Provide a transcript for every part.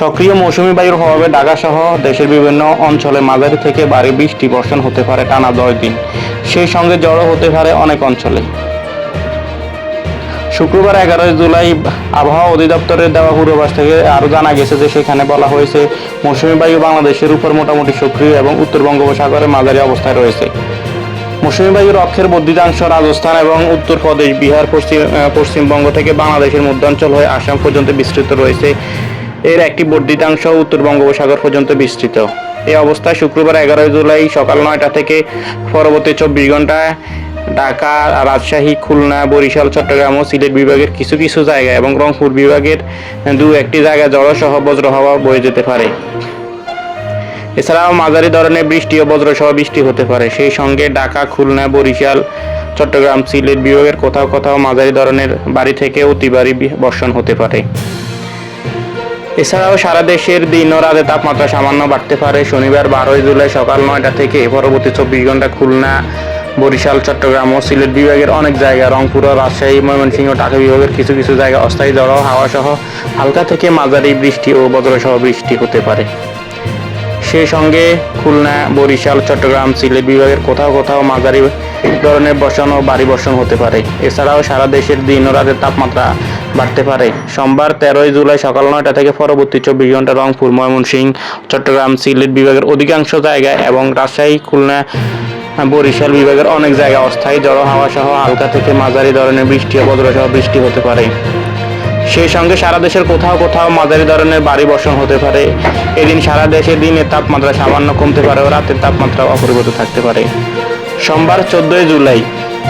সক্রিয় মৌসুমি বায়ুর প্রভাবে ঢাকা সহ দেশের বিভিন্ন অঞ্চলে মাঝারি থেকে ভারী বৃষ্টি বর্ষণ হতে পারে টানা দশ দিন। সেই সঙ্গে জড়ো হতে পারে অনেক অঞ্চলে। শুক্রবার এগারোই জুলাই আবহাওয়া অধিদপ্তরের দেওয়া পূর্বাভাস থেকে আরও জানা গেছে যে সেখানে বলা হয়েছে, মৌসুমী বায়ু বাংলাদেশের উপর মোটামুটি সক্রিয় এবং উত্তর বঙ্গোপসাগরে মাঝারি অবস্থায় রয়েছে। মৌসুমি বায়ুর অক্ষের বর্ধিতাংশ রাজস্থান এবং উত্তরপ্রদেশ বিহার, পশ্চিম পশ্চিমবঙ্গ থেকে বাংলাদেশের মধ্যাঞ্চল হয়ে আসাম পর্যন্ত বিস্তৃত রয়েছে। এর একটি বর্ধিতাংশ উত্তর বঙ্গোপসাগর পর্যন্ত বিস্তৃত। এই অবস্থায় শুক্রবার এগারোই জুলাই সকাল নয়টা থেকে পরবর্তী চব্বিশ ঘন্টায় ঢাকা, রাজশাহী, খুলনা, বরিশাল, চট্টগ্রাম ও সিলেট বিভাগের কিছু কিছু জায়গা এবং রংপুর বিভাগের দু একটি জায়গায় জড়সহ বজ্র হাওয়া বয়ে যেতে পারে। এছাড়াও মাঝারি ধরনের বৃষ্টি ও বজ্রসহ বৃষ্টি হতে পারে। সেই সঙ্গে ঢাকা, খুলনা, বরিশাল, চট্টগ্রাম, সিলেট বিভাগের কোথাও কোথাও মাঝারি ধরনের বাড়ি থেকে অতি ভারী বর্ষণ হতে পারে। এছাড়াও সারা দেশের দিন ও রাতে তাপমাত্রা সামান্য বাড়তে পারে। শনিবার বারোই জুলাই সকাল নয়টা থেকে পরবর্তী চব্বিশ ঘণ্টা খুলনা, বরিশাল, চট্টগ্রাম ও সিলেট বিভাগের অনেক জায়গা, রংপুর, রাজশাহী, ময়মনসিংহ ঢাকা বিভাগের কিছু কিছু জায়গা অস্থায়ী ঝড় হাওয়া সহ হালকা থেকে মাঝারি বৃষ্টি ও বজ্রসহ বৃষ্টি হতে পারে। সেই সঙ্গে খুলনা, বরিশাল, চট্টগ্রাম, সিলেট বিভাগের কোথাও কোথাও মাঝারি ধরনের বর্ষণ ও ভারী বর্ষণ হতে পারে। এছাড়াও সারা দেশের দিন ও রাতের তাপমাত্রা বাড়তে পারে। সোমবার তেরোই জুলাই সকাল নয়টা থেকে পরবর্তী চব্বিশ ঘণ্টা রংপুর, ময়মনসিংহ, চট্টগ্রাম, সিলেট বিভাগের অধিকাংশ জায়গায় এবং রাজশাহী, খুলনা, বরিশাল বিভাগের অনেক জায়গায় অস্থায়ী জড়ো হাওয়া সহ হালকা থেকে মাঝারি ধরনের বৃষ্টি ও বজ্রসহ বৃষ্টি হতে পারে। সেই সঙ্গে সারা দেশের কোথাও কোথাও মাঝারি ধরনের ভারী বর্ষণ হতে পারে। এদিন সারা দেশে দিনের তাপমাত্রা সামান্য কমতে পারে ও রাতের তাপমাত্রা অপরিবর্তিত থাকতে পারে। সোমবার চোদ্দই জুলাই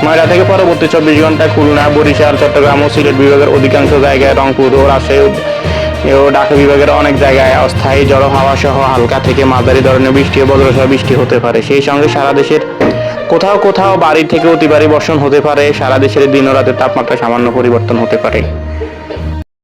নয়টা থেকে পরবর্তী চব্বিশ ঘণ্টা খুলনা, বরিশাল, চট্টগ্রাম ও সিলেট বিভাগের অধিকাংশ জায়গায় রংপুর ও রাজশাহী ও ঢাকা বিভাগের অনেক জায়গায় অস্থায়ী জড়ো হাওয়া সহ হালকা থেকে মাঝারি ধরনের বৃষ্টি ও বজ্রসহ বৃষ্টি হতে পারে। সেই সঙ্গে সারা দেশের কোথাও কোথাও বাড়ি থেকে অতি বর্ষণ হতে পারে। সারা দেশের দিন ও রাতের তাপমাত্রা সামান্য পরিবর্তন হতে পারে।